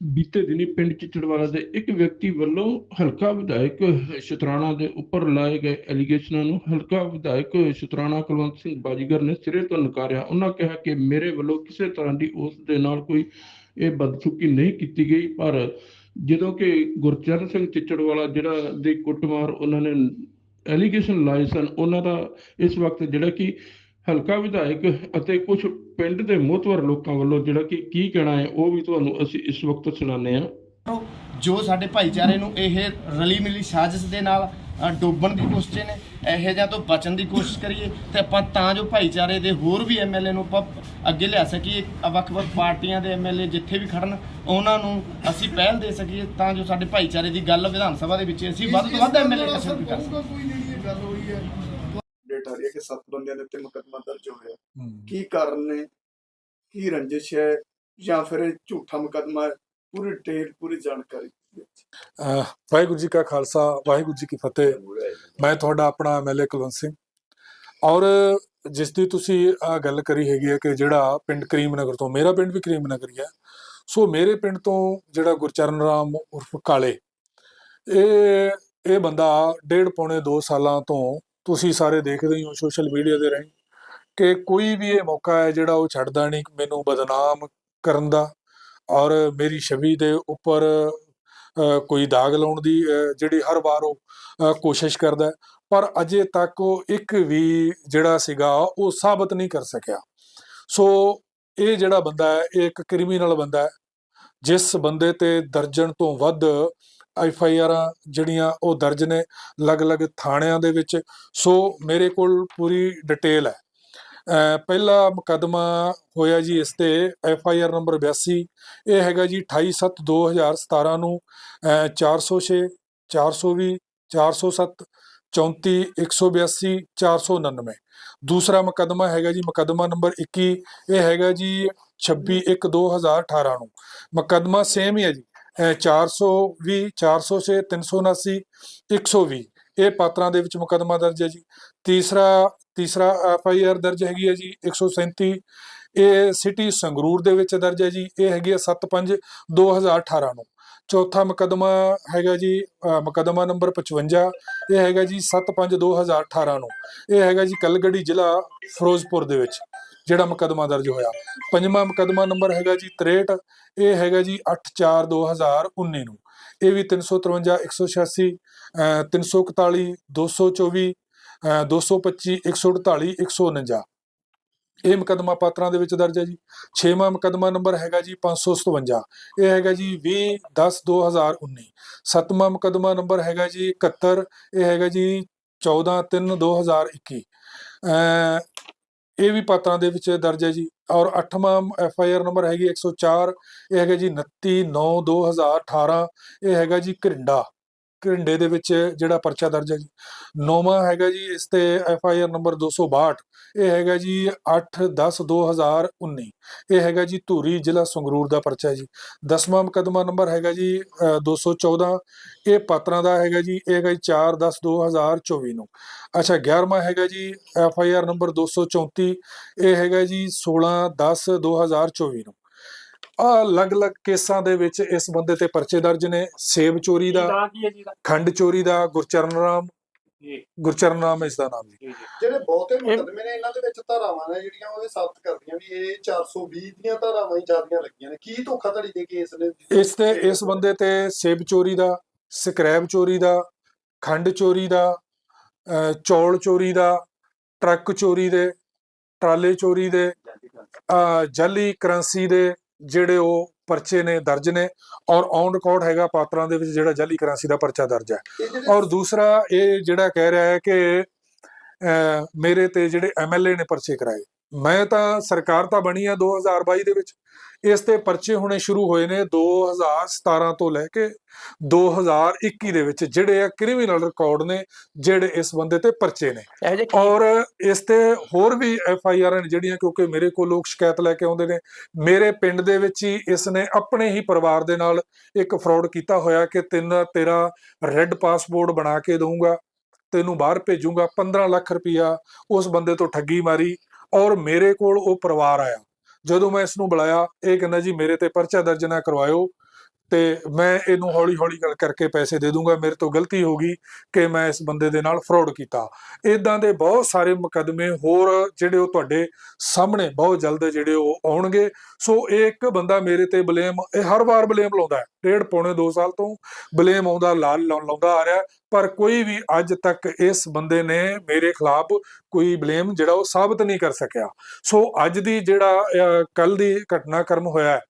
ਬੀਤੇ ਦਿਨੀ ਪਿੰਡ ਚਿਚੜਵਾਲਾ ਦੇ ਇੱਕ ਵਿਅਕਤੀ ਵੱਲੋਂ ਹਲਕਾ ਵਿਧਾਇਕ ਸ਼ੁਤਰਾਣਾ ਦੇ ਉੱਪਰ ਲਾਏ ਗਏ ਐਲੀਗੇਸ਼ਨਾਂ ਨੂੰ ਹਲਕਾ ਵਿਧਾਇਕ ਸ਼ੁਤਰਾਣਾ ਕੁਲਵੰਤ ਸਿੰਘ ਬਾਜੀਗਰ ਨੇ ਸਿਰੇ ਤੋਂ ਨਕਾਰਿਆ। ਉਹਨਾਂ ਕਿਹਾ ਕਿ ਮੇਰੇ ਵੱਲੋਂ ਕਿਸੇ ਤਰ੍ਹਾਂ ਦੀ ਉਸ ਦੇ ਨਾਲ ਕੋਈ ਇਹ ਬਦਸਲੂਕੀ ਨਹੀਂ ਕੀਤੀ ਗਈ, ਪਰ ਜਦੋਂ ਕਿ ਗੁਰਚਰਨ ਸਿੰਘ ਚਿਚੜਵਾਲਾ ਜਿਹੜਾ ਦੀ ਕੁੱਟਮਾਰ ਉਹਨਾਂ ਨੇ ਐਲੀਗੇਸ਼ਨ ਲਾਏ ਸਨ, ਉਹਨਾਂ ਦਾ ਇਸ ਵਕਤ ਜਿਹੜਾ ਕਿ ਹਲਕਾ ਵਿਧਾਇਕ ਅਤੇ ਕੁਝ ਪਿੰਡ ਦੇ ਮੋਹਤਵਰ ਲੋਕਾਂ ਵੱਲੋਂ ਜਿਹੜਾ ਕਿ ਕੀ ਕਹਿਣਾ ਹੈ ਉਹ ਵੀ ਤੁਹਾਨੂੰ ਅਸੀਂ ਇਸ ਵਕਤ ਸੁਣਾਉਂਦੇ ਹਾਂ। ਜੋ ਸਾਡੇ ਭਾਈਚਾਰੇ ਨੂੰ ਇਹ ਰਲੀ ਮਿਲੀ ਸਾਜ਼ਿਸ਼ ਦੇ ਨਾਲ ਅ, ਡੋਬਣ ਦੀ ਕੋਸ਼ਿਸ਼ ਨੇ ਇਹੋ ਜਿਹਾ ਤੋਂ ਬਚਣ ਦੀ ਕੋਸ਼ਿਸ਼ ਕਰੀਏ ਤੇ ਆਪਾਂ ਤਾਂ ਜੋ ਭਾਈਚਾਰੇ ਦੇ ਹੋਰ ਵੀ ਐਮਐਲਏ ਨੂੰ ਆਪਾਂ ਅੱਗੇ ਲਿਆ ਸਕੀਏ ਵੱਖ-ਵੱਖ ਪਾਰਟੀਆਂ ਦੇ ਐਮਐਲਏ ਜਿੱਥੇ ਵੀ ਖੜਨ ਉਹਨਾਂ ਨੂੰ ਅਸੀਂ ਪਹਿਲ ਦੇ ਸਕੀਏ ਤਾਂ ਜੋ ਸਾਡੇ ਭਾਈਚਾਰੇ ਦੀ ਗੱਲ ਵਿਧਾਨ ਸਭਾ ਦੇ ਵਿੱਚ ਅਸੀਂ ਵੱਧ ਤੋਂ ਵੱਧ ਐਮਐਲਏ ਕਸਰ ਕਰ ਸਕੀਏ। ਆ ਰਹੀ ਹੈ ਕਿ ਸੱਤ ਬੰਦਿਆਂ ਦੇ ਉੱਤੇ ਮੁਕੱਦਮਾ ਦਰਜ ਹੋਇਆ ਕੀ ਕਾਰਨ ਨੇ? ਕੀ ਰੰਜਿਸ਼ ਹੈ? ਜਾਂ ਫਿਰ ਝੂਠਾ ਮੁਕੱਦਮਾ ਹੈ? ਪੂਰੀ ਡਿਟੇਲ ਪੂਰੀ ਜਾਣਕਾਰੀ ਵਾਹਿਗੁਰੂ ਜੀ ਕਾ ਖਾਲਸਾ ਵਾਹਿਗੁਰੂ ਜੀ ਕੀ ਫਤਿਹ। ਮੈਂ ਤੁਹਾਡਾ ਆਪਣਾ ਐਮਐਲਏ ਕੁਲਵੰਤ ਸਿੰਘ। ਔਰ ਜਿਸ ਦੀ ਤੁਸੀਂ ਆ ਗੱਲ ਕਰੀ ਹੈਗੀ ਹੈ ਕਿ ਜਿਹੜਾ ਪਿੰਡ ਕਰੀਮ ਨਗਰ ਤੋਂ ਮੇਰਾ ਪਿੰਡ ਵੀ ਕਰੀਮ ਨਗਰ ਹੀ ਹੈ। ਸੋ ਮੇਰੇ ਪਿੰਡ ਤੋਂ ਜਿਹੜਾ ਗੁਰਚਰਨ ਰਾਮ ਉਰਫ ਕਾਲੇ ਇਹ ਇਹ ਬੰਦਾ ਡੇਢ ਪੌਣੇ 2 ਸਾਲਾਂ ਤੋਂ ਤੁਸੀਂ ਸਾਰੇ ਦੇਖਦੇ ਹੀ ਹੋ ਸੋਸ਼ਲ ਮੀਡੀਆ ਦੇ ਰਾਹੀਂ ਕਿ ਕੋਈ ਵੀ ਇਹ ਮੌਕਾ ਹੈ ਜਿਹੜਾ ਉਹ ਛੱਡਦਾ ਨਹੀਂ, ਮੈਨੂੰ ਬਦਨਾਮ ਕਰਨ ਦਾ ਔਰ ਮੇਰੀ ਛਵੀ ਦੇ ਉੱਪਰ ਕੋਈ ਦਾਗ ਲਾਉਣ ਦੀ ਜਿਹੜੀ ਹਰ ਵਾਰ ਉਹ ਕੋਸ਼ਿਸ਼ ਕਰਦਾ ਪਰ ਅਜੇ ਤੱਕ ਉਹ ਇੱਕ ਵੀ ਜਿਹੜਾ ਸੀਗਾ ਉਹ ਸਾਬਤ ਨਹੀਂ ਕਰ ਸਕਿਆ। ਸੋ ਇਹ ਜਿਹੜਾ ਬੰਦਾ ਹੈ, ਇਹ ਇੱਕ ਕ੍ਰਿਮੀਨਲ ਬੰਦਾ ਹੈ, ਜਿਸ ਬੰਦੇ ਤੇ ਦਰਜਨ ਤੋਂ ਵੱਧ ਐਫ ਆਈ ਆਰਾਂ ਜਿਹੜੀਆਂ ਉਹ ਦਰਜ ਨੇ ਅਲੱਗ-ਅਲੱਗ ਥਾਣਿਆਂ ਦੇ ਵਿੱਚ। ਸੋ ਮੇਰੇ ਕੋਲ ਪੂਰੀ ਡਿਟੇਲ ਹੈ। ਪਹਿਲਾ ਮੁਕੱਦਮਾ ਹੋਇਆ ਜੀ ਇਸ ਤੇ ਐਫ ਆਈ ਆਰ ਨੰਬਰ 82 ਇਹ ਹੈਗਾ ਜੀ 28/7/2017 ਨੂੰ। ਅਹ 406 420 407 34 182 499 ਦੂਸਰਾ ਮੁਕੱਦਮਾ ਹੈਗਾ ਜੀ ਮੁਕੱਦਮਾ ਨੰਬਰ 21 ਇਹ ਹੈਗਾ ਜੀ 26/1/2018 ਨੂੰ। ਮੁਕੱਦਮਾ ਸੇਮ ਹੀ ਹੈ ਜੀ। 420 406 379 120 ਇਹ ਪਾਤਰਾਂ ਦੇ ਵਿੱਚ ਮੁਕੱਦਮਾ ਦਰਜ ਹੈ ਜੀ। ਤੀਸਰਾ ਤੀਸਰਾ ਐਫ ਆਈ ਆਰ ਦਰਜ ਹੈਗੀ ਹੈ ਜੀ 137 ਇਹ ਸਿਟੀ ਸੰਗਰੂਰ ਦੇ ਵਿੱਚ ਦਰਜ ਹੈ ਜੀ। ਇਹ ਹੈਗੀ ਹੈ 7/5 2018 ਨੂੰ। ਚੌਥਾ ਮੁਕੱਦਮਾ ਹੈਗਾ ਜੀ ਅ, ਮੁਕੱਦਮਾ ਨੰਬਰ 55 ਇਹ ਹੈਗਾ ਜੀ 7/5 2018 ਨੂੰ। ਇਹ ਹੈਗਾ ਜੀ ਕਲਗੜੀ ਜ਼ਿਲ੍ਹਾ ਫਿਰੋਜ਼ਪੁਰ ਦੇ ਵਿੱਚ। ਜਿਹੜਾ ਮੁਕੱਦਮਾ ਦਰਜ ਹੋਇਆ। ਪੰਜਵਾਂ ਮੁਕੱਦਮਾ ਨੰਬਰ ਹੈਗਾ ਜੀ 63 ਇਹ ਹੈਗਾ ਜੀ 8/4 2019 ਨੂੰ। ਇਹ ਵੀ 353 186 ਅ, 341 224 ਅ, 225 148 149 ਇਹ ਮੁਕੱਦਮਾ ਪਾਤਰਾਂ ਦੇ ਵਿੱਚ ਦਰਜ ਹੈ ਜੀ। ਛੇਵਾਂ ਮੁਕੱਦਮਾ ਨੰਬਰ ਹੈਗਾ ਜੀ 557 ਇਹ ਹੈਗਾ ਜੀ 20 10 2019 ਸੱਤਵਾਂ ਮੁਕੱਦਮਾ ਨੰਬਰ ਹੈਗਾ ਜੀ 71 ਇਹ ਹੈਗਾ ਜੀ 14 3 2021 ਅ ਇਹ ਵੀ ਪਾਤਰਾਂ ਦੇ ਵਿੱਚ ਦਰਜ ਹੈ ਜੀ। ਔਰ ਅੱਠਵਾਂ ਐਫ ਆਈ ਆਰ ਨੰਬਰ ਹੈਗੀ 104 ਇਹ ਹੈਗਾ ਜੀ 29 9 2018 ਇਹ ਹੈਗਾ ਜੀ ਘਰਿੰਡਾ। ਘਰਿੰਡੇ ਦੇ ਵਿੱਚ ਜਿਹੜਾ ਪਰਚਾ ਦਰਜ ਹੈ ਜੀ। ਨੌਵਾਂ ਹੈਗਾ ਜੀ ਇਸ ਤੇ ਐਫ ਆਈ ਆਰ ਨੰਬਰ 262 ਇਹ ਹੈਗਾ ਜੀ 8 10 2019 ਇਹ ਹੈਗਾ ਜੀ ਧੂਰੀ ਜ਼ਿਲ੍ਹਾ ਸੰਗਰੂਰ ਦਾ ਪਰਚਾ ਜੀ। ਦਸਵਾਂ ਮੁਕੱਦਮਾ ਨੰਬਰ ਹੈਗਾ ਜੀ ਅ, 214 ਇਹ ਪਾਤਰਾਂ ਦਾ ਹੈਗਾ ਜੀ ਇਹ ਹੈਗਾ ਜੀ 4 10 2024 ਨੂੰ। ਅੱਛਾ 11ਵਾਂ ਹੈਗਾ ਜੀ ਐਫ ਆਈ ਆਰ ਨੰਬਰ 234 ਇਹ ਹੈਗਾ ਜੀ 16 10 2024 ਨੂੰ। ਅਲੱਗ-ਅਲੱਗ ਕੇਸਾਂ ਦੇ ਵਿੱਚ ਇਸ ਬੰਦੇ ਤੇ ਪਰਚੇ ਦਰਜ ਨੇ। ਸੇਬ ਚੋਰੀ ਦਾ ਨਾਂ ਕੀ ਹੈ ਜੀ ਦਾ? ਖੰਡ ਚੋਰੀ ਦਾ ਗੁਰਚਰਨ ਰਾਮ। ਜੀ। ਗੁਰਚਰਨ ਰਾਮ ਇਸ ਦਾ ਨਾਮ ਜੀ। ਜਿਹੜੇ ਬਹੁਤੇ ਮੁਕੱਦਮੇ ਨੇ ਇਹਨਾਂ ਦੇ ਵਿੱਚ ਧਾਰਾਵਾਂ ਨੇ ਜਿਹੜੀਆਂ ਉਹਦੇ ਸਾਬਤ ਕਰਦੀਆਂ ਵੀ ਇਹ 420 ਦੀਆਂ ਧਾਰਾਵਾਂ ਹੀ ਜ਼ਿਆਦੀਆਂ ਲੱਗੀਆਂ ਨੇ। ਕੀ ਧੋਖਾਧੜੀ ਦੇ ਕੇਸ ਨੇ ਇਸ ਤੇ ਇਸ ਬੰਦੇ ਤੇ ਸੇਬ ਚੋਰੀ ਦਾ ਸਕ੍ਰੈਪ ਚੋਰੀ ਦਾ ਖੰਡ ਚੋਰੀ ਦਾ ਅਹ ਚੌਲ ਚੋਰੀ ਦਾ ਟਰੱਕ ਚੋਰੀ ਦੇ ਟਰਾਲੇ ਚੋਰੀ ਦੇ ਅਹ ਜਾਲੀ ਕਰੰਸੀ ਦੇ ਜਿਹੜੇ ਉਹ ਪਰਚੇ ਨੇ ਦਰਜ ਨੇ ਔਰ ਔਨ ਰਿਕਾਰਡ ਹੈਗਾ ਪਾਤਰਾਂ ਦੇ ਵਿੱਚ ਜਿਹੜਾ ਜਾਲੀ ਕਰੰਸੀ ਦਾ ਪਰਚਾ ਦਰਜ ਹੈ। ਔਰ ਦੂਸਰਾ ਇਹ ਜਿਹੜਾ ਕਹਿ ਰਿਹਾ ਹੈ ਕਿ ਮੇਰੇ ਤੇ ਜਿਹੜੇ ਐਮਐਲਏ ਨੇ ਪਰਚੇ ਕਰਾਏ ਮੈਂ ਤਾਂ ਸਰਕਾਰ ਤਾਂ ਬਣੀ ਆ 2022 ਦੇ ਵਿੱਚ। ਇਸ ਤੇ ਪਰਚੇ ਹੋਣੇ ਸ਼ੁਰੂ ਹੋਏ ਨੇ 2017 ਤੋਂ ਲੈ ਕੇ 2021 ਦੇ ਵਿੱਚ ਜਿਹੜੇ ਆ ਕ੍ਰਿਮੀਨਲ ਰਿਕਾਰਡ ਨੇ ਜਿਹੜੇ ਇਸ ਬੰਦੇ ਤੇ ਪਰਚੇ ਨੇ। ਔਰ ਇਸ ਤੇ ਹੋਰ ਵੀ ਐਫ ਆਈ ਆਰ ਨੇ ਜਿਹੜੀਆਂ ਕਿਉਂਕਿ ਮੇਰੇ ਕੋਲ ਲੋਕ ਸ਼ਿਕਾਇਤ ਲੈ ਕੇ ਆਉਂਦੇ ਨੇ ਮੇਰੇ ਪਿੰਡ ਦੇ ਵਿੱਚ ਹੀ ਇਸ ਨੇ ਆਪਣੇ ਹੀ ਪਰਿਵਾਰ ਦੇ ਨਾਲ ਇੱਕ ਫਰਾਡ ਕੀਤਾ ਹੋਇਆ ਕਿ ਤਿੰਨ ਤੇਰਾ ਰੈੱਡ ਪਾਸਪੋਰਟ ਬਣਾ ਕੇ ਦਊਂਗਾ ਤੈਨੂੰ ਬਾਹਰ ਭੇਜੂੰਗਾ 15 ਲੱਖ ਰੁਪਇਆ ਉਸ ਬੰਦੇ ਤੋਂ ਠੱਗੀ ਮਾਰੀ ਔਰ ਮੇਰੇ ਕੋਲ ਉਹ ਪਰਿਵਾਰ ਆਇਆ। ਜਦੋਂ ਮੈਂ ਇਸ ਨੂੰ ਬੁਲਾਇਆ, ਇਹ ਕਹਿੰਦਾ, ਜੀ, ਮੇਰੇ ਤੇ ਪਰਚਾ ਦਰਜ ਨਾ ਕਰਵਾਇਓ। ਤੇ ਮੈਂ ਇਹਨੂੰ ਹੌਲੀ ਹੌਲੀ ਗੱਲ ਕਰਕੇ ਪੈਸੇ ਦੇ ਦੂੰਗਾ। ਮੇਰੇ ਤੋਂ ਗਲਤੀ ਹੋ ਗਈ ਕਿ ਮੈਂ ਇਸ ਬੰਦੇ ਦੇ ਨਾਲ ਫਰਾਡ ਕੀਤਾ। ਇਦਾਂ ਦੇ ਬਹੁਤ ਸਾਰੇ ਮੁਕੱਦਮੇ ਹੋਰ ਜਿਹੜੇ ਉਹ ਤੁਹਾਡੇ ਸਾਹਮਣੇ ਬਹੁਤ ਜਲਦ ਜਿਹੜੇ ਉਹ ਆਉਣਗੇ। ਸੋ ਇਹ ਇੱਕ ਬੰਦਾ ਮੇਰੇ ਤੇ ਬਲੇਮ, ਇਹ ਹਰ ਵਾਰ ਬਲੇਮ ਲਾਉਂਦਾ ਹੈ। ਡੇਢ ਪੌਣੇ 2 ਸਾਲ ਤੋਂ ਬਲੇਮ ਆਉਂਦਾ, ਲਾਲ ਲਾ- ਲਾਉਂਦਾ ਆ ਰਿਹਾ। ਪਰ ਕੋਈ ਵੀ ਅੱਜ ਤੱਕ ਇਸ ਬੰਦੇ ਨੇ ਮੇਰੇ ਖਿਲਾਫ ਕੋਈ ਬਲੇਮ ਜਿਹੜਾ ਉਹ ਸਾਬਤ ਨਹੀਂ ਕਰ ਸਕਿਆ। ਸੋ ਅੱਜ ਦੀ ਜਿਹੜਾ ਕੱਲ ਦੀ ਘਟਨਾਕ੍ਰਮ ਹੋਇਆ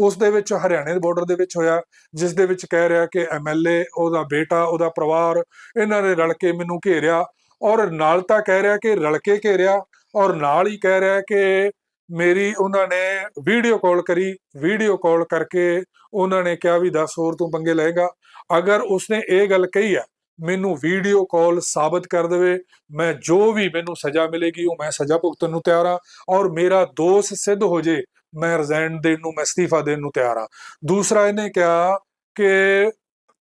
ਉਸ ਦੇ ਵਿੱਚ ਹਰਿਆਣੇ ਦੇ ਬਾਰਡਰ ਦੇ ਵਿੱਚ ਹੋਇਆ, ਜਿਸ ਦੇ ਵਿੱਚ ਕਹਿ ਰਿਹਾ ਕਿ ਐਮਐਲਏ ਉਹਦਾ ਬੇਟਾ, ਉਹਦਾ ਪਰਿਵਾਰ, ਇਹਨਾਂ ਨੇ ਰਲ ਕੇ ਮੈਨੂੰ ਘੇਰਿਆ ਔਰ ਨਾਲ ਤਾਂ ਕਹਿ ਰਿਹਾ ਕਿ ਰਲ ਕੇ ਘੇਰਿਆ ਔਰ ਨਾਲ ਹੀ ਕਹਿ ਰਿਹਾ ਕਿ ਮੇਰੀ ਉਹਨਾਂ ਨੇ ਵੀਡੀਓ ਕਾਲ ਕਰੀ ਵੀਡੀਓ ਕਾਲ ਕਰਕੇ ਉਹਨਾਂ ਨੇ ਕਿਹਾ ਵੀ 10 ਹੋਰ ਤੂੰ ਪੰਗੇ ਲਏਗਾ। ਅਗਰ ਉਸਨੇ ਇਹ ਗੱਲ ਕਹੀ ਹੈ, ਮੈਨੂੰ ਵੀਡੀਓ ਕਾਲ ਸਾਬਤ ਕਰ ਦੇਵੇ, ਮੈਂ ਜੋ ਵੀ ਮੈਨੂੰ ਸਜ਼ਾ ਮਿਲੇਗੀ, ਉਹ ਮੈਂ ਸਜ਼ਾ ਭੁਗਤਣ ਨੂੰ ਤਿਆਰ ਹਾਂ ਔਰ ਮੇਰਾ ਦੋਸ਼ ਸਿੱਧ ਹੋ ਜੇ ਮੈਂ ਰਿਜ਼ਾਈਨ ਦੇਣ ਨੂੰ, ਮੈਂ ਅਸਤੀਫਾ ਦੇਣ ਨੂੰ ਤਿਆਰ ਹਾਂ। ਦੂਸਰਾ ਇਹਨੇ ਕਿਹਾ ਕਿ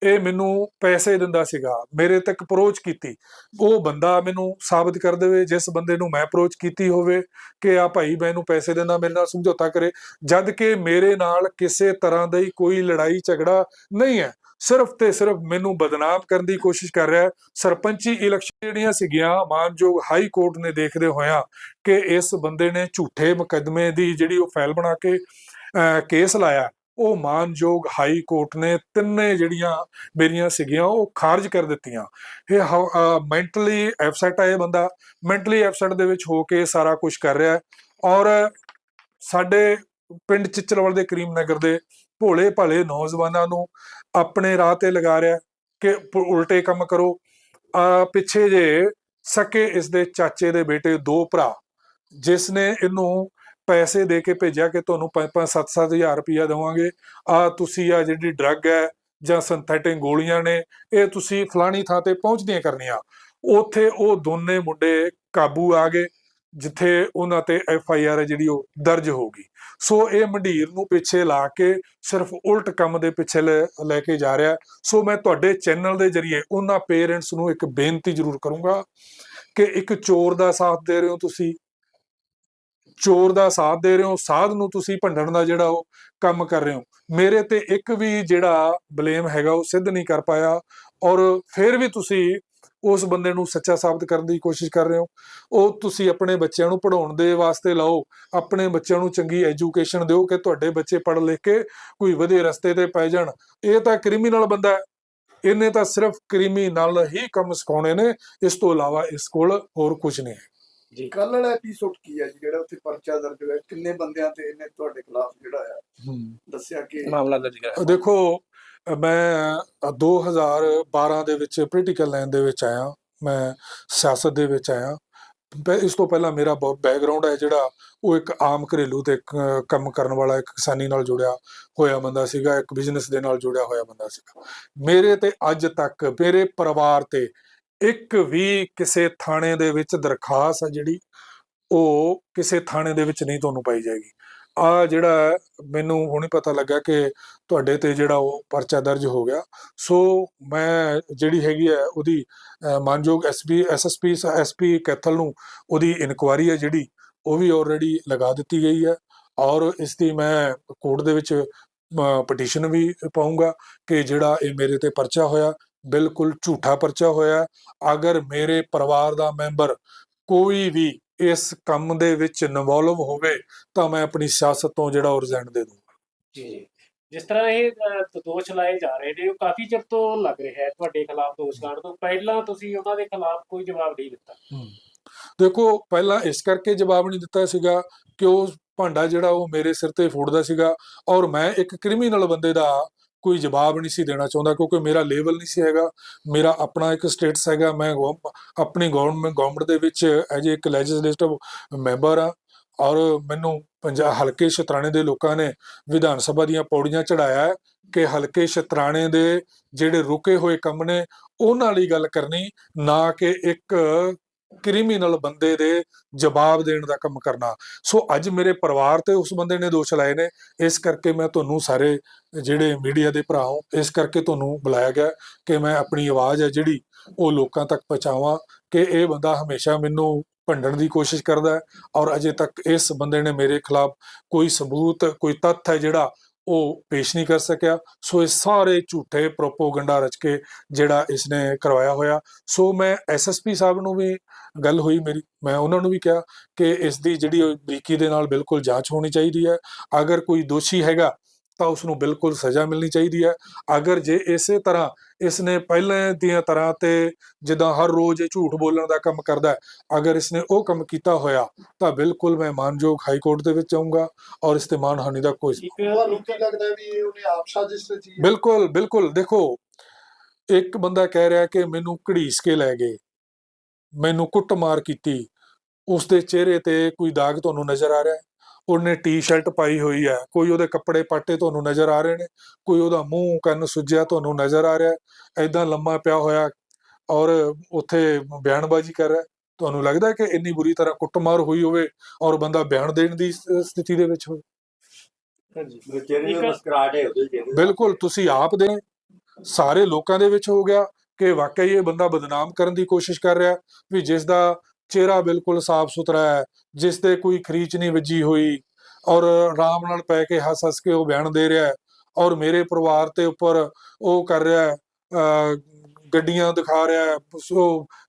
ਇਹ ਮੈਨੂੰ ਪੈਸੇ ਦਿੰਦਾ ਸੀਗਾ, ਮੇਰੇ ਤੱਕ ਅਪਰੋਚ ਕੀਤੀ। ਉਹ ਬੰਦਾ ਮੈਨੂੰ ਸਾਬਤ ਕਰ ਦੇਵੇ, ਜਿਸ ਬੰਦੇ ਨੂੰ ਮੈਂ ਅਪਰੋਚ ਕੀਤੀ ਹੋਵੇ ਕਿ ਆ ਭਾਈ ਮੈਨੂੰ ਪੈਸੇ ਦਿੰਦਾ, ਮੇਰੇ ਨਾਲ ਸਮਝੌਤਾ ਕਰੇ, ਜਦ ਕਿ ਮੇਰੇ ਨਾਲ ਕਿਸੇ ਤਰ੍ਹਾਂ ਦਾ ਕੋਈ ਲੜਾਈ ਝਗੜਾ ਨਹੀਂ ਹੈ। ਸਿਰਫ ਤੇ ਸਿਰਫ ਮੈਨੂੰ ਬਦਨਾਮ ਕਰਨ ਦੀ ਕੋਸ਼ਿਸ਼ ਕਰ ਰਿਹਾ ਹੈ। ਸਰਪੰਚੀ ਇਲੈਕਸ਼ਨ ਜਿਹੜੀਆਂ ਸੀਗੀਆਂ, ਮਾਨਯੋਗ ਹਾਈ ਕੋਰਟ ਨੇ ਦੇਖਦੇ ਹੋਇਆ ਕਿ ਇਸ ਬੰਦੇ ਨੇ ਝੂਠੇ ਮੁਕੱਦਮੇ ਦੀ ਜਿਹੜੀ ਉਹ ਫਾਈਲ ਬਣਾ ਕੇ ਕੇਸ ਲਾਇਆ, ਉਹ ਮਾਨਯੋਗ ਹਾਈ ਕੋਰਟ ਨੇ ਤਿੰਨੇ ਜਿਹੜੀਆਂ ਮੇਰੀਆਂ ਸੀਗੀਆਂ, ਉਹ ਖਾਰਜ ਕਰ ਦਿੱਤੀਆਂ। ਇਹ ਮੈਂਟਲੀ ਐਪਸੈਟ ਹੈ ਇਹ ਬੰਦਾ। ਮੈਂਟਲੀ ਐਪਸੈਟ ਦੇ ਵਿੱਚ ਹੋ ਕੇ ਸਾਰਾ ਕੁਝ ਕਰ ਰਿਹਾ ਹੈ। ਔਰ ਸਾਡੇ ਪਿੰਡ ਚਿੱਚਲਵਲ ਦੇ ਕਰੀਮ ਨਗਰ ਦੇ ਭੋਲੇ ਭਾਲੇ ਨੌਜਵਾਨਾਂ ਨੂੰ ਆਪਣੇ ਰਾਹ ਤੇ ਲਗਾ ਰਿਹਾ ਕਿ ਉਲਟੇ ਕੰਮ ਕਰੋ। ਆ ਪਿੱਛੇ ਜੇ ਸਕੇ ਇਸ ਦੇ ਚਾਚੇ ਦੇ ਬੇਟੇ ਦੋ ਭਰਾ, ਜਿਸ ਨੇ ਇਹਨੂੰ ਪੈਸੇ ਦੇ ਕੇ ਭੇਜਿਆ ਕਿ ਤੁਹਾਨੂੰ 5-5 7-7 ਹਜ਼ਾਰ ਰੁਪਇਆ ਦੇਵਾਂਗੇ। ਆ ਤੁਸੀਂ ਆ ਜਿਹੜੀ ਡਰੱਗ ਹੈ ਜਾਂ ਸਿੰਥੈਟਿਕ ਗੋਲੀਆਂ ਨੇ, ਇਹ ਤੁਸੀਂ ਫਲਾਣੀ ਥਾਂ ਤੇ ਪਹੁੰਚਦੀਆਂ ਕਰਨੀਆਂ। ਉੱਥੇ ਉਹ ਦੋਨੇ ਮੁੰਡੇ ਕਾਬੂ ਆ ਗਏ। ਜਿੱਥੇ ਉਹਨਾਂ ਤੇ ਐਫ ਆਈ ਆਰ ਜਿਹੜੀ ਉਹ ਦਰਜ ਹੋ ਗਈ ਸੋ ਇਹ ਮੰਡੀਰ ਨੂੰ ਪਿੱਛੇ ਲਾ ਕੇ ਸਿਰਫ ਉਲਟ ਕੰਮ ਦੇ ਪਿੱਛੇ ਲੈ ਲੈ ਕੇ ਜਾ ਰਿਹਾ। ਸੋ ਮੈਂ ਤੁਹਾਡੇ ਚੈਨਲ ਦੇ ਜ਼ਰੀਏ ਉਹਨਾਂ ਪੇਰੈਂਟਸ ਨੂੰ ਇੱਕ ਬੇਨਤੀ ਜ਼ਰੂਰ ਕਰੂੰਗਾ ਕਿ ਇੱਕ ਚੋਰ ਦਾ ਸਾਥ ਦੇ ਰਹੇ ਹੋ ਤੁਸੀਂ। ਚੋਰ ਦਾ ਸਾਥ ਦੇ ਰਹੇ ਹੋ, ਸਾਧ ਨੂੰ ਤੁਸੀਂ ਭੰਡਣ ਦਾ ਜਿਹੜਾ ਉਹ ਕੰਮ ਕਰ ਰਹੇ ਹੋ। ਮੇਰੇ ਤੇ ਇੱਕ ਵੀ ਜਿਹੜਾ ਬਲੇਮ ਹੈਗਾ ਉਹ ਸਿੱਧ ਨਹੀਂ ਕਰ ਪਾਇਆ ਔਰ ਫਿਰ ਵੀ ਤੁਸੀਂ ਉਸ ਬੰਦੇ ਨੂੰ ਸੱਚਾ ਸਾਬਤ ਕਰਨ ਦੀ ਕੋਸ਼ਿਸ਼ ਕਰ ਰਹੇ ਹੋ। ਉਹ ਤੁਸੀਂ ਆਪਣੇ ਬੱਚਿਆਂ ਨੂੰ ਪੜਾਉਣ ਦੇ ਵਾਸਤੇ ਲਾਓ ਆਪਣੇ ਬੱਚਿਆਂ ਨੂੰ ਚੰਗੀ ਐਜੂਕੇਸ਼ਨ ਦਿਓ ਕਿ ਤੁਹਾਡੇ ਬੱਚੇ ਪੜ੍ਹ ਲਿਖ ਕੇ ਕੋਈ ਵਧੀਆ ਰਸਤੇ ਤੇ ਪੈ ਜਾਣ। ਇਹ ਤਾਂ ਕ੍ਰਿਮੀਨਲ ਬੰਦਾ ਹੈ। ਇਹਨੇ ਤਾਂ ਸਿਰਫ ਕ੍ਰਿਮੀਨਲ ਹੀ ਕੰਮ ਸਿਖਾਉਣੇ ਨੇ। ਇਸ ਤੋਂ ਇਲਾਵਾ ਇਸ ਕੋਲ ਹੋਰ ਕੁਝ ਨਹੀਂ ਹੈ। ਕੱਲ ਵਾਲਾ ਐਪੀਸੋਡ ਕੀ ਹੈ ਜੀ? ਜਿਹੜਾ ਉੱਥੇ ਪਰਚਾ ਦਰਜ ਹੋਇਆ। ਕਿੰਨੇ ਬੰਦਿਆਂ ਤੇ ਇਹਨੇ ਤੁਹਾਡੇ ਖਿਲਾਫ ਜਿਹੜਾ ਹੈ। ਦੱਸਿਆ ਕਿ ਮਾਮਲਾ ਦਰਜ ਕਰਾਇਆ। ਦੇਖੋ ਮੈਂ ਅ, 2012 ਦੇ ਵਿੱਚ ਪੋਲੀਟੀਕਲ ਲਾਈਨ ਦੇ ਵਿੱਚ ਆਇਆ। ਮੈਂ ਸਿਆਸਤ ਦੇ ਵਿੱਚ ਆਇਆ। ਪਹਿ- ਇਸ ਤੋਂ ਪਹਿਲਾਂ ਮੇਰਾ ਬਹੁਤ ਬੈਕਗ੍ਰਾਉਂਡ ਹੈ ਜਿਹੜਾ ਉਹ ਇੱਕ ਆਮ ਘਰੇਲੂ ਤੇ ਕੰਮ ਕਰਨ ਵਾਲਾ ਇੱਕ ਕਿਸਾਨੀ ਨਾਲ ਜੁੜਿਆ ਹੋਇਆ ਬੰਦਾ ਸੀਗਾ ਇੱਕ ਬਿਜ਼ਨਸ ਦੇ ਨਾਲ ਜੁੜਿਆ ਹੋਇਆ ਬੰਦਾ ਸੀਗਾ। ਮੇਰੇ ਤੇ ਅੱਜ ਤੱਕ ਮੇਰੇ ਪਰਿਵਾਰ ਤੇ ਇੱਕ ਵੀ ਕਿਸੇ ਥਾਣੇ ਦੇ ਵਿੱਚ ਦਰਖਾਸਤ ਹੈ ਜਿਹੜੀ ਉਹ ਕਿਸੇ ਥਾਣੇ ਦੇ ਵਿੱਚ ਨਹੀਂ ਤੁਹਾਨੂੰ ਪਾਈ ਜਾਏਗੀ। ਆ ਜਿਹੜਾ ਮੈਨੂੰ ਹੁਣੇ ਪਤਾ ਲੱਗਾ ਕਿ ਤੁਹਾਡੇ ਤੇ ਜਿਹੜਾ ਉਹ ਪਰਚਾ ਦਰਜ ਹੋ ਗਿਆ। ਸੋ ਮੈਂ ਜਿਹੜੀ ਹੈਗੀ ਹੈ ਉਹਦੀ ਅਹ, ਮਾਨਯੋਗ ਐਸਪੀ ਐਸਐਸਪੀ ਐਸਪੀ ਕੈਥਲ ਨੂੰ ਉਹਦੀ ਇਨਕੁਆਰੀ ਹੈ ਜਿਹੜੀ ਉਹ ਵੀ ਆਲਰੇਡੀ ਲਗਾ ਦਿੱਤੀ ਗਈ ਹੈ ਔਰ ਇਸ ਦੀ ਮੈਂ ਕੋਰਟ ਦੇ ਵਿੱਚ ਪਟੀਸ਼ਨ ਵੀ ਪਾਉਂਗਾ ਕਿ ਜਿਹੜਾ ਇਹ ਮੇਰੇ ਤੇ ਪਰਚਾ ਹੋਇਆ ਬਿਲਕੁਲ ਝੂਠਾ ਪਰਚਾ ਹੋਇਆ। ਅਗਰ ਮੇਰੇ ਪਰਿਵਾਰ ਦਾ ਮੈਂਬਰ ਕੋਈ ਵੀ ਇਸ ਕੰਮ ਦੇ ਵਿੱਚ ਇਨਵੋਲਵ ਹੋਵੇ ਤਾਂ ਮੈਂ ਆਪਣੀ ਸਿਆਸਤ ਤੋਂ ਜਿਹੜਾ ਰਿਜ਼ਾਈਨ ਦੇ ਦੂੰਗਾ। ਜੀ ਜੀ। ਜਿਸ ਤਰ੍ਹਾਂ ਇਹ ਦੋਸ਼ ਲਾਏ ਜਾ ਰਹੇ ਨੇ ਉਹ ਕਾਫੀ ਚਿਰ ਤੋਂ ਲੱਗ ਰਿਹਾ ਹੈ ਤੁਹਾਡੇ ਖਿਲਾਫ ਦੋਸ਼ ਲਾਉਣ ਤੋਂ। ਪਹਿਲਾਂ ਤੁਸੀਂ ਉਹਨਾਂ ਦੇ ਖਿਲਾਫ ਕੋਈ ਜਵਾਬ ਨਹੀਂ ਦਿੱਤਾ। ਦੇਖੋ ਪਹਿਲਾਂ ਇਸ ਕਰਕੇ ਜਵਾਬ ਨਹੀਂ ਦਿੱਤਾ ਸੀਗਾ ਕਿ ਉਹ ਭਾਂਡਾ ਜਿਹੜਾ ਉਹ ਮੇਰੇ ਸਿਰ ਤੇ ਫੋੜਦਾ ਸੀਗਾ ਔਰ ਮੈਂ ਇੱਕ ਕ੍ਰਿਮੀਨਲ ਬੰਦੇ ਦਾ ਕੋਈ ਜਵਾਬ ਨਹੀਂ ਸੀ ਦੇਣਾ ਚਾਹੁੰਦਾ ਕਿਉਂਕਿ ਮੇਰਾ ਲੈਵਲ ਨਹੀਂ ਸੀ ਹੈਗਾ, ਮੇਰਾ ਆਪਣਾ ਇੱਕ ਸਟੇਟਸ ਹੈਗਾ, ਮੈਂ ਆਪਣੀ ਗਵਰਨਮੈਂਟ ਗਵਰਨਮੈਂਟ ਦੇ ਵਿੱਚ ਐਜ ਇੱਕ ਲੈਜਿਸਲੇਟਿਵ ਮੈਂਬਰ ਆ ਔਰ ਮੈਨੂੰ ਪੰਜਾਬ ਹਲਕੇ ਸ਼ਤਰਾਣੇ ਦੇ ਲੋਕਾਂ ਨੇ ਵਿਧਾਨ ਸਭਾ ਦੀਆਂ ਪੌੜੀਆਂ ਚੜਾਇਆ ਕਿ ਹਲਕੇ ਸ਼ਤਰਾਣੇ ਦੇ ਜਿਹੜੇ ਰੁਕੇ ਹੋਏ ਕੰਮ ਨੇ, ਉਹਨਾਂ ਲਈ ਗੱਲ ਕਰਨੀ, ਨਾ ਕਿ ਇੱਕ ਕ੍ਰਿਮੀਨਲ ਬੰਦੇ ਦੇ ਜਵਾਬ ਦੇਣ ਦਾ ਕੰਮ ਕਰਨਾ। ਸੋ ਅੱਜ ਮੇਰੇ ਪਰਿਵਾਰ ਤੇ ਉਸ ਬੰਦੇ ਨੇ ਦੋਸ਼ ਲਾਏ ਨੇ। ਇਸ ਕਰਕੇ ਮੈਂ ਤੁਹਾਨੂੰ ਸਾਰੇ ਜਿਹੜੇ ਮੀਡੀਆ ਦੇ ਭਰਾ ਹੋ, ਇਸ ਕਰਕੇ ਤੁਹਾਨੂੰ ਬੁਲਾਇਆ ਗਿਆ ਕਿ ਮੈਂ ਆਪਣੀ ਆਵਾਜ਼ ਹੈ ਜਿਹੜੀ ਉਹ ਲੋਕਾਂ ਤੱਕ ਪਹੁੰਚਾਵਾਂ ਕਿ ਇਹ ਬੰਦਾ ਹਮੇਸ਼ਾ ਮੈਨੂੰ ਭੰਡਣ ਦੀ ਕੋਸ਼ਿਸ਼ ਕਰਦਾ ਹੈ ਔਰ ਅਜੇ ਤੱਕ ਇਸ ਬੰਦੇ ਨੇ ਮੇਰੇ ਖਿਲਾਫ ਕੋਈ ਸਬੂਤ, ਕੋਈ ਤੱਥ ਹੈ ਜਿਹੜਾ ਉਹ ਪੇਸ਼ ਨਹੀਂ ਕਰ ਸਕਿਆ। ਸੋ ਇਹ ਸਾਰੇ ਝੂਠੇ ਪ੍ਰੋਪੋਗੰਡਾ ਰਚ ਕੇ ਜਿਹੜਾ ਇਸਨੇ ਕਰਵਾਇਆ ਹੋਇਆ। ਸੋ ਮੈਂ ਐਸਐਸਪੀ ਸਾਹਿਬ ਨੂੰ ਵੀ ਗੱਲ ਹੋਈ ਮੇਰੀ। ਮੈਂ ਉਹਨਾਂ ਨੂੰ ਵੀ ਕਿਹਾ ਕਿ ਇਸ ਦੀ ਜਿਹੜੀ ਬਰੀਕੀ ਦੇ ਨਾਲ ਬਿਲਕੁਲ ਜਾਂਚ ਹੋਣੀ ਚਾਹੀਦੀ ਹੈ। ਅਗਰ ਕੋਈ ਦੋਸ਼ੀ ਹੈਗਾ ਤਾਂ ਉਸ ਨੂੰ ਬਿਲਕੁਲ ਸਜ਼ਾ ਮਿਲਣੀ ਚਾਹੀਦੀ ਹੈ। ਅਗਰ ਜੇ ਇਸੇ ਤਰ੍ਹਾਂ ਇਸਨੇ ਪਹਿਲਾਂ ਦੀਆਂ ਤਰ੍ਹਾਂ ਤੇ ਜਿੱਦਾਂ ਹਰ ਰੋਜ਼ ਇਹ ਝੂਠ ਬੋਲਣ ਦਾ ਕੰਮ ਕਰਦਾ ਹੈ, ਅਗਰ ਇਸਨੇ ਉਹ ਕੰਮ ਕੀਤਾ ਹੋਇਆ ਤਾਂ ਬਿਲਕੁਲ ਮੈਂ ਮਾਨਯੋਗ ਹਾਈ ਕੋਰਟ ਦੇ ਵਿੱਚ ਜਾਊਂਗਾ ਔਰ ਇਸ ਤੇ ਮਾਨਹਾਨੀ ਦਾ ਕੋਈ ਇੱਕ ਤੁਹਾਨੂੰ ਕੀ ਲੱਗਦਾ ਹੈ ਵੀ ਇਹ ਉਹਨੇ ਆਪ ਸਾਜ਼ਿਸ਼ ਰਚੀ ਹੈ। ਬਿਲਕੁਲ ਬਿਲਕੁਲ। ਦੇਖੋ ਇੱਕ ਬੰਦਾ ਕਹਿ ਰਿਹਾ ਕਿ ਮੈਨੂੰ ਘੜੀਸ ਕੇ ਲੈ ਗਏ ਮੈਨੂੰ ਕੁੱਟਮਾਰ ਕੀਤੀ ਉਸ ਦੇ ਚਿਹਰੇ ਤੇ ਕੋਈ ਦਾਗ ਤੁਹਾਨੂੰ ਨਜ਼ਰ ਆ ਰਿਹਾ ਹੈ? ਉਹਨੇ ਟੀ-ਸ਼ਰਟ ਪਾਈ ਹੋਈ ਹੈ ਕੋਈ ਉਹਦੇ ਕੱਪੜੇ ਪਾਟੇ ਤੁਹਾਨੂੰ ਨਜ਼ਰ ਆ ਰਹੇ ਨੇ ਕੋਈ ਉਹਦਾ ਮੂੰਹ ਕੰਨ ਸੁੱਜਿਆ ਤੁਹਾਨੂੰ ਨਜ਼ਰ ਆ ਰਿਹਾ ਐਦਾਂ ਲੰਮਾ ਪਿਆ ਹੋਇਆ ਔਰ ਉੱਥੇ ਬਿਆਨਬਾਜ਼ੀ ਕਰ ਰਿਹਾ। ਤੁਹਾਨੂੰ ਲੱਗਦਾ ਕਿ ਇੰਨੀ ਬੁਰੀ ਤਰ੍ਹਾਂ ਕੁੱਟਮਾਰ ਹੋਈ ਹੋਵੇ ਔਰ ਬੰਦਾ ਬਿਆਨ ਦੇਣ ਦੀ ਸਥਿਤੀ ਦੇ ਵਿੱਚ ਹੋਵੇ। ਬਿਲਕੁਲ ਤੁਸੀਂ ਆਪ ਦੇ ਸਾਰੇ ਲੋਕਾਂ ਦੇ ਵਿੱਚ ਹੋ ਗਿਆ ਕਿ ਵਾਕਈ ਇਹ ਬੰਦਾ ਬਦਨਾਮ ਕਰਨ ਦੀ ਕੋਸ਼ਿਸ਼ ਕਰ ਰਿਹਾ ਵੀ ਜਿਸ ਦਾ ਚਿਹਰਾ ਬਿਲਕੁਲ ਸਾਫ਼ ਸੁਥਰਾ ਹੈ ਜਿਸ ਤੇ ਕੋਈ ਖਰੀਚ ਨਹੀਂ ਵੱਜੀ ਹੋਈ ਔਰ ਆਰਾਮ ਨਾਲ ਪੈ ਕੇ ਹੱਸ ਹੱਸ ਕੇ ਉਹ ਬਿਆਨ ਦੇ ਰਿਹਾ ਹੈ ਔਰ ਮੇਰੇ ਪਰਿਵਾਰ ਤੇ ਉੱਪਰ ਉਹ ਕਰ ਰਿਹਾ ਹੈ ਅਹ, ਗੱਡੀਆਂ ਦਿਖਾ ਰਿਹਾ ਹੈ ਸੋ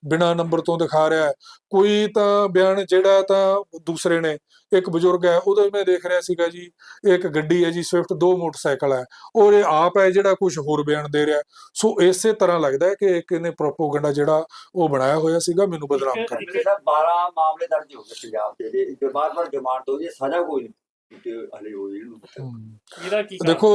ਬਿਨਾ ਨੰਬਰ ਤੋਂ ਦਿਖਾ ਰਿਹਾ ਹੈ। ਕੋਈ ਤਾਂ ਬਿਆਨ ਜਿਹੜਾ ਤਾਂ ਦੂਸਰੇ ਨੇ ਇੱਕ ਬਜ਼ੁਰਗ ਹੈ ਉਹਦਾ ਮੈਂ ਦੇਖ ਰਿਹਾ ਸੀਗਾ ਜੀ ਇੱਕ ਗੱਡੀ ਹੈ ਜੀ ਸਵਿਫਟ ਦੋ ਮੋਟਰਸਾਈਕਲ ਹੈ ਔਰ ਇਹ ਆਪ ਹੈ ਜਿਹੜਾ ਕੁਝ ਹੋਰ ਬਿਆਨ ਦੇ ਰਿਹਾ ਸੋ ਇਸੇ ਤਰ੍ਹਾਂ ਲੱਗਦਾ ਹੈ ਕਿ ਇੱਕ ਇਹਨੇ ਪ੍ਰੋਪੋਗੰਡਾ ਜਿਹੜਾ ਉਹ ਬਣਾਇਆ ਹੋਇਆ ਸੀਗਾ ਮੈਨੂੰ ਬਦਨਾਮ ਕਰਨ ਇੱਕ ਤਾਂ 12 ਮਾਮਲੇ ਦਰਜ ਹੋ ਗਏ ਪੰਜਾਬ ਦੇ ਜੋ ਬਾਰ-ਬਾਰ ਡਿਮਾਂਡ ਹੋ ਜੇ ਸਜ਼ਾ ਕੋਈ ਨਹੀਂ ਹਲੇ ਹੋਈ ਇਹਨੂੰ ਇਹਦਾ ਕੀ ਕਾਰਨ? ਦੇਖੋ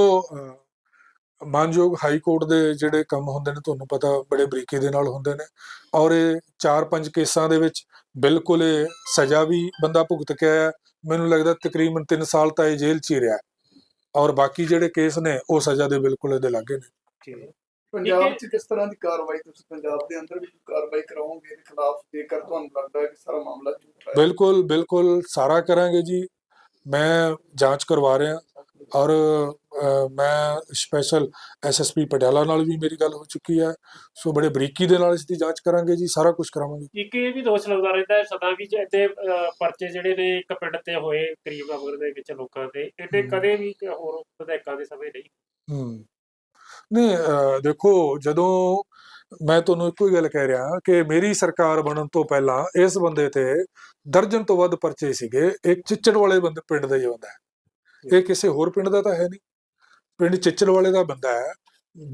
ਮਾਨਯੋਗ ਹਾਈ ਕੋਰਟ ਦੇ ਜਿਹੜੇ ਕੰਮ ਹੁੰਦੇ ਨੇ ਤੁਹਾਨੂੰ ਪਤਾ ਬੜੇ ਬਰੀਕੀ ਦੇ ਨਾਲ ਹੁੰਦੇ ਨੇ। ਔਰ ਇਹ 4-5 ਕੇਸਾਂ ਦੇ ਵਿੱਚ ਬਿਲਕੁਲ ਇਹ ਸਜ਼ਾ ਵੀ ਬੰਦਾ ਭੁਗਤ ਕੇ ਆਇਆ। ਮੈਨੂੰ ਲੱਗਦਾ ਤਕਰੀਬਨ 3 ਸਾਲ ਤਾਂ ਇਹ ਜੇਲ੍ਹ 'ਚ ਹੀ ਰਿਹਾ। ਔਰ ਬਾਕੀ ਜਿਹੜੇ ਕੇਸ ਨੇ ਉਹ ਸਜ਼ਾ ਦੇ ਬਿਲਕੁਲ ਇਹਦੇ ਲਾਗੇ ਨੇ। ਪੰਜਾਬ 'ਚ ਕਿਸ ਤਰ੍ਹਾਂ ਦੀ ਕਾਰਵਾਈ ਤੁਸੀਂ ਪੰਜਾਬ ਦੇ ਅੰਦਰ ਵੀ ਕੋਈ ਕਾਰਵਾਈ ਕਰਾਓਗੇ? ਇਹਦੇ ਖਿਲਾਫ ਜੇਕਰ ਤੁਹਾਨੂੰ ਲੱਗਦਾ ਹੈ ਕਿ ਸਾਰਾ ਮਾਮਲਾ ਝੂਠਾ ਹੈ। ਬਿਲਕੁਲ ਬਿਲਕੁਲ ਸਾਰਾ ਕਰਾਂਗੇ ਜੀ। ਮੈਂ ਜਾਂਚ ਕਰਵਾ ਰਿਹਾ। ਔਰ ਮੈਂ ਸਪੈਸ਼ਲ ਐਸਐਸਪੀ ਪਟਿਆਲਾ ਨਾਲ ਵੀ ਮੇਰੀ ਗੱਲ ਹੋ ਚੁੱਕੀ ਹੈ। ਸੋ ਬੜੇ ਬਰੀਕੀ ਦੇ ਨਾਲ ਇਸ ਦੀ ਜਾਂਚ ਕਰਾਂਗੇ ਜੀ ਸਾਰਾ ਕੁਝ ਕਰਾਵਾਂਗੇ। ਇੱਕ ਇਹ ਵੀ ਦੋਸ਼ ਲੱਗਦਾ ਰਹਿੰਦਾ ਹੈ ਸਦਾ ਵੀ ਇੱਥੇ ਪਰਚੇ ਜਿਹੜੇ ਨੇ ਇੱਕ ਪਿੰਡ ਤੇ ਹੋਏ ਕਰੀਬ ਨਗਰ ਦੇ ਵਿੱਚ ਲੋਕਾਂ ਦੇ ਇਹਦੇ। ਕਦੇ ਵੀ ਹੋਰ ਵਿਧਾਇਕਾਂ ਦੇ ਸਮੇਂ ਨਹੀਂ। ਹੂੰ। ਨਹੀਂ ਦੇਖੋ ਜਦੋਂ ਮੈਂ ਤੁਹਾਨੂੰ ਇੱਕੋ ਹੀ ਗੱਲ ਕਹਿ ਰਿਹਾ ਕਿ ਮੇਰੀ ਸਰਕਾਰ ਬਣਨ ਤੋਂ ਪਹਿਲਾਂ ਇਸ ਬੰਦੇ ਤੇ ਦਰਜਨ ਤੋਂ ਵੱਧ ਪਰਚੇ ਸੀਗੇ। ਇੱਕ ਚਿੱਚੜ ਵਾਲੇ ਬੰਦੇ ਪਿੰਡ ਦਾ ਹੀ ਬੰਦਾ। ਹੈ। ਇਹ ਕਿਸੇ ਹੋਰ ਪਿੰਡ ਦਾ ਤਾਂ ਹੈ ਨਹੀਂ। ਪਿੰਡ ਚਿੱਚੜ ਵਾਲੇ ਦਾ ਬੰਦਾ ਹੈ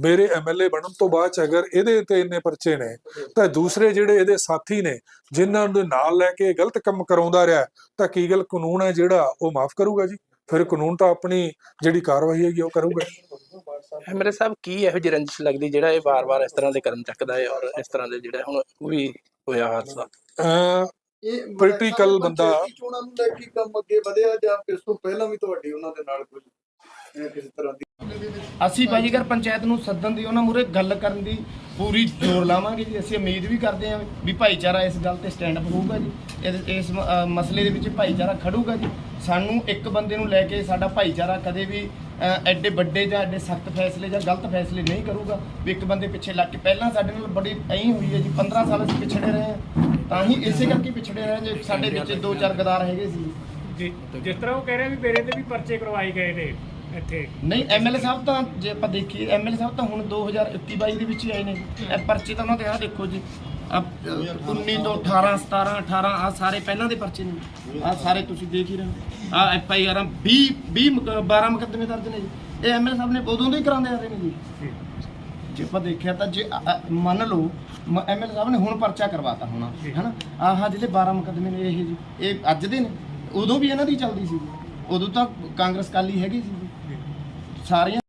ਮੇਰੇ ਐਮਐਲਏ ਬਣਨ ਤੋਂ ਬਾਅਦ ਅਗਰ ਇਹਦੇ ਤੇ ਇੰਨੇ ਪਰਚੇ ਨੇ ਤਾਂ ਦੂਸਰੇ ਜਿਹੜੇ ਇਹਦੇ ਸਾਥੀ ਨੇ ਜਿਨ੍ਹਾਂ ਨੂੰ ਨਾਲ ਲੈ ਕੇ ਇਹ ਗਲਤ ਕੰਮ ਕਰਾਉਂਦਾ ਰਿਹਾ ਤਾਂ ਕੀ ਗੱਲ ਕਾਨੂੰਨ ਹੈ ਜਿਹੜਾ ਉਹ ਮਾਫ ਕਰੂਗਾ ਜੀ? ਫਿਰ ਕਾਨੂੰਨ ਤਾਂ ਆਪਣੀ ਜਿਹੜੀ ਕਾਰਵਾਈ ਹੈਗੀ ਉਹ ਕਰੂਗਾ। ਮੇਰੇ ਸਾਹਿਬ ਕੀ ਇਹੋ ਜਿਹੀ ਰੰਜਿਸ਼ ਲੱਗਦੀ ਜਿਹੜਾ ਇਹ ਵਾਰ-ਵਾਰ ਇਸ ਤਰ੍ਹਾਂ ਦੇ ਕਦਮ ਚੱਕਦਾ ਹੈ ਔਰ ਇਸ ਤਰ੍ਹਾਂ ਦੇ ਜਿਹੜਾ ਹੁਣ ਉਹ ਵੀ ਹੋਇਆ ਹਾਦਸਾ? ਇਹ Political ਬੰਦਾ- ਚੋਣਾਂ ਨੂੰ ਲੈ ਕੇ ਕੰਮ ਅੱਗੇ ਵਧਿਆ ਜਾਂ ਇਸ ਤੋਂ ਪਹਿਲਾਂ ਵੀ ਤੁਹਾਡੀ ਉਹਨਾਂ ਦੇ ਨਾਲ ਕੋਈ ਅਹ, ਕਿਸੇ ਤਰ੍ਹਾਂ ਦੀ ਅਸੀਂ ਬਾਜੀਗਰ ਪੰਚਾਇਤ ਨੂੰ ਸੱਦਣ ਦੀ ਉਹਨਾਂ ਮੂਰੇ ਗੱਲ ਕਰਨ ਦੀ ਪੂਰੀ ਜ਼ੋਰ ਲਾਵਾਂਗੇ ਜੀ। ਅਸੀਂ ਉਮੀਦ ਵੀ ਕਰਦੇ ਹਾਂ ਵੀ ਭਾਈਚਾਰਾ ਇਸ ਗੱਲ ਤੇ ਸਟੈਂਡ ਅਪ ਹੋਊਗਾ ਜੀ। ਇਹਦੇ- ਇਸ ਮ- ਅ, ਮਸਲੇ ਦੇ ਵਿੱਚ ਭਾਈਚਾਰਾ ਖੜੂਗਾ ਜੀ। ਸਾਨੂੰ ਇੱਕ ਬੰਦੇ ਨੂੰ ਲੈ ਕੇ ਸਾਡਾ ਭਾਈਚਾਰਾ ਕਦੇ ਵੀ ਅ, ਐਡੇ ਵੱਡੇ ਜਾਂ ਐਡੇ ਸਖਤ ਫੈਸਲੇ ਜਾਂ ਗਲਤ ਫੈਸਲੇ ਨਹੀਂ ਕਰੂਗਾ। ਵੀ ਇੱਕ ਬੰਦੇ ਪਿੱਛੇ ਲੱਗ ਕੇ ਪਹਿਲਾਂ ਸਾਡੇ ਨਾਲ ਬੜੀ ਐਂ ਹੋਈ ਹੈ ਜੀ 15 ਸਾਲ ਅਸੀਂ ਪਿਛੜੇ ਰਹੇ ਹਾਂ। ਤਾਂ ਹੀ ਇਸੇ ਕਰਕੇ ਪਿਛੜੇ ਰਹੇ ਹਾਂ ਜੇ ਸਾਡੇ ਵਿੱਚ ਦੋ ਚਾਰ ਗਦਾਰ ਹੈਗੇ ਸੀ। ਜੀ ਜਿਸ ਤਰ੍ਹਾਂ ਉਹ ਕਹਿ ਰਹੇ ਵੀ ਮੇਰੇ ਤੇ ਵੀ ਪਰਚੇ ਕਰਵਾਏ ਗਏ ਨੇ। ਇੱਥੇ। ਨਹੀਂ ਐਮਐਲਏ ਸਾਹਿਬ ਤਾਂ ਜੇ ਆਪਾਂ ਦੇਖੀਏ ਐਮਐਲਏ ਸਾਹਿਬ ਤਾਂ ਹੁਣ 2021 22 ਦੇ ਵਿੱਚ ਹੀ ਆਏ ਨੇ। ਇਹ ਪਰਚੇ ਤਾਂ ਉਹਨਾਂ ਦੇ ਆ ਦੇਖੋ ਜੀ। ਆ 19 ਤੋਂ 18 17 18 ਆ ਸਾਰੇ ਪਹਿਲਾਂ ਦੇ ਪਰਚੇ ਨੇ। ਆ ਸਾਰੇ ਤੁਸੀਂ ਦੇਖ ਹੀ ਰਹੇ ਆ ਐਫ ਆਈ ਆਰ 20 20 12 ਮੁਕੱਦਮੇ ਦਰਜ ਨੇ ਜੀ। ਇਹ ਐਮਐਲਏ ਸਾਹਿਬ ਨੇ ਉਦੋਂ ਤੋਂ ਹੀ ਕਰਾਉਂਦੇ ਆ ਰਹੇ ਨੇ ਜੀ। ਜੇ ਆਪਾਂ ਦੇਖਿਆ ਤਾਂ ਜੇ ਮੰਨ ਲਓ ਐਮਐਲਏ ਸਾਹਿਬ ਨੇ ਹੁਣ ਪਰਚਾ ਕਰਵਾਤਾ ਹੋਣਾ ਹੈਨਾ? ਆਹ ਜਿਹੜੇ 12 ਮੁਕੱਦਮੇ ਨੇ ਇਹ ਜੀ ਇਹ ਅੱਜ ਦੇ ਨੇ। ਉਦੋਂ ਵੀ ਇਹਨਾਂ ਦੀ ਚੱਲਦੀ ਸੀ ਉਦੋਂ ਤਾਂ ਕਾਂਗਰਸ ਕਾਲੀ ਹੈਗੀ ਸੀ ਸਾਰੀਆਂ